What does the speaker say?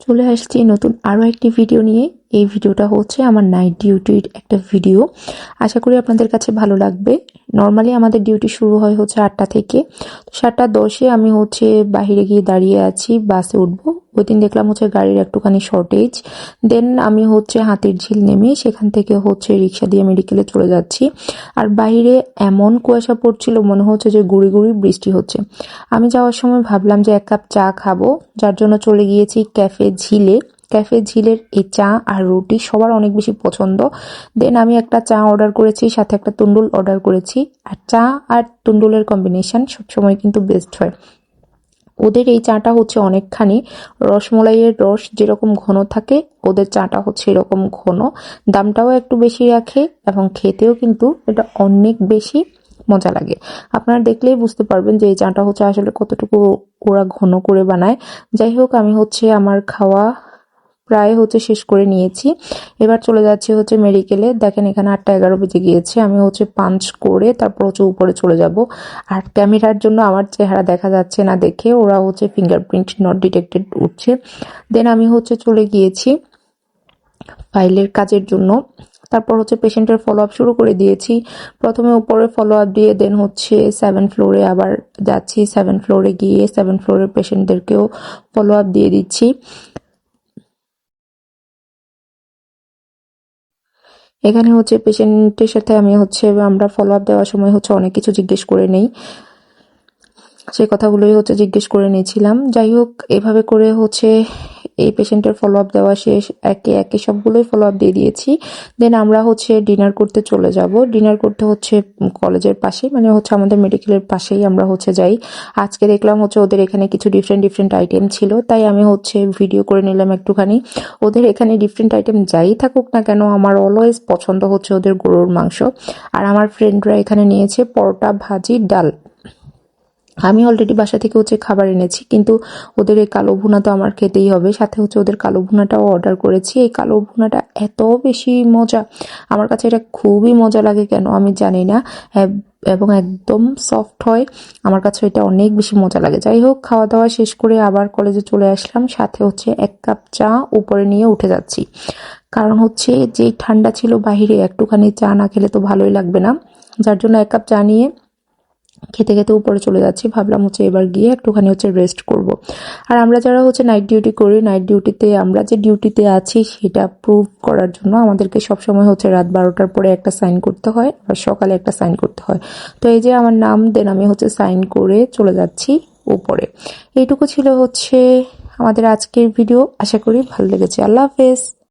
চলে আসছি নতুন আরও একটি ভিডিও নিয়ে। এই ভিডিওটা হচ্ছে আমার নাইট ডিউটির একটা ভিডিও আশা করি আপনাদের কাছে ভালো লাগবে। নর্মালি আমাদের ডিউটি শুরু হয় হচ্ছে আটটা থেকে। সাতটা দশে আমি হচ্ছে বাহিরে গিয়ে দাঁড়িয়ে আছি বাসে উঠবো। ওই দিন দেখলাম হচ্ছে গাড়ির একটুখানি শর্টেজ দেন আমি হচ্ছে হাতির ঝিল নেমে সেখান থেকে হচ্ছে রিক্সা দিয়ে মেডিকেলে চলে যাচ্ছি। আর বাইরে এমন কুয়াশা পড়ছিল, মনে হচ্ছে যে গুড়ি গুড়ি বৃষ্টি হচ্ছে। আমি যাওয়ার সময় ভাবলাম যে এক কাপ চা খাব, যার জন্য চলে গিয়েছি ক্যাফে ঝিলে। ক্যাফে ঝিলের এই চা আর রুটি সবার অনেক বেশি পছন্দ। দেন আমি একটা চা অর্ডার করেছি, সাথে একটা তুন্ডুল অর্ডার করেছি। আর চা আর তুন্ডুলের কম্বিনেশন সবসময় কিন্তু বেস্ট হয়। ওদের এই চাটা হচ্ছে অনেকখানি। রসমলাইয়ের রস যেরকম ঘন থাকে, ওদের চাটা হচ্ছে এরকম ঘন। দামটাও একটু বেশি রাখে এবং খেতেও কিন্তু এটা অনেক বেশি মজা লাগে। আপনারা দেখলেই বুঝতে পারবেন যে এই চাটা হচ্ছে আসলে কতটুকু ওরা ঘন করে বানায়। যাই হোক, আমি হচ্ছে আমার খাওয়া প্রায় হচ্ছে শেষ করে নিয়েছি। এবার চলে যাচ্ছি হচ্ছে মেডিকেলে দেখেন এখানে আটটা এগারো বেজে গিয়েছে। আমি হচ্ছে পাঞ্চ করে তারপর হচ্ছে উপরে চলে যাব। আর ক্যামেরার জন্য আমার চেহারা দেখা যাচ্ছে না দেখে। ওরা হচ্ছে ফিঙ্গারপ্রিন্ট নট ডিটেক্টেড উঠছে। দেন আমি হচ্ছে চলে গিয়েছি ফাইলের কাজের জন্য। তারপর হচ্ছে পেশেন্টের ফলো আপ শুরু করে দিয়েছি। প্রথমে উপরে ফলো আপ দিয়ে দেন হচ্ছে সেভেন ফ্লোরে আবার যাচ্ছি। সেভেন ফ্লোরে গিয়ে সেভেন ফ্লোরের পেশেন্টদেরকেও ফলো আপ দিয়ে দিচ্ছি। এখানে হচ্ছে পেশেন্টের সাথে আমি হচ্ছে আমরা ফলো আপ দেওয়ার সময় হচ্ছে অনেক কিছু জিজ্ঞেস করে নেই। সেই কথাগুলোই হচ্ছে জিজ্ঞেস করে নিয়েছিলাম। যাই হোক, এভাবে করে হচ্ছে এই পেশেন্টের ফলো আপ দেওয়া শেষ, একে একে সবগুলোই ফলো আপ দিয়ে দিয়েছি। দেন আমরা হচ্ছে ডিনার করতে চলে যাব। ডিনার করতে হচ্ছে কলেজের পাশে মানে হচ্ছে আমাদের মেডিকেলের পাশেই আমরা হচ্ছে যাই। আজকে দেখলাম হচ্ছে ওদের এখানে কিছু ডিফারেন্ট ডিফারেন্ট আইটেম ছিল, তাই আমি হচ্ছে ভিডিও করে নিলাম একটুখানি। ওদের এখানে ডিফারেন্ট আইটেম যাই থাকুক না কেন, আমার অলওয়েজ পছন্দ হচ্ছে ওদের গরুর মাংস। আর আমার ফ্রেন্ডরা এখানে নিয়েছে পরোটা, ভাজি, ডাল। আমি অলরেডি বাসা থেকে হচ্ছে খাবার এনেছি, কিন্তু ওদের এই কালো ভুনা তো আমার খেতেই হবে। সাথে হচ্ছে ওদের কালো ভুনাটাও অর্ডার করেছি। এই কালো ভুনাটা এত বেশি মজা, আমার কাছে এটা খুবই মজা লাগে কেন আমি জানি না। এবং একদম সফট হয়, আমার কাছে এটা অনেক বেশি মজা লাগে। যাই হোক খাওয়া দাওয়া শেষ করে আবার কলেজে চলে আসলাম। সাথে হচ্ছে এক কাপ চা উপরে নিয়ে উঠে যাচ্ছি। কারণ হচ্ছে যে ঠান্ডা ছিল বাহিরে, একটুখানি চা না খেলে তো ভালোই লাগবে না। যার জন্য এক কাপ চা নিয়ে খেতে খেতে উপরে চলে যাচ্ছি। ভাবলাম হচ্ছে এবার গিয়ে একটুখানি হচ্ছে রেস্ট করব। আর আমরা যারা হচ্ছে নাইট ডিউটি করি নাইট ডিউটিতে আমরা যে ডিউটিতে আছি, সেটা প্রুভ করার জন্য আমাদেরকে সবসময় হচ্ছে রাত বারোটার পরে একটা সাইন করতে হয় আর সকালে একটা সাইন করতে হয়। তো এই যে আমার নাম দেন আমি হচ্ছে সাইন করে চলে যাচ্ছি উপরে। এইটুকু ছিল হচ্ছে আমাদের আজকের ভিডিও আশা করি ভালো লেগেছে। আল্লাহ হাফেজ।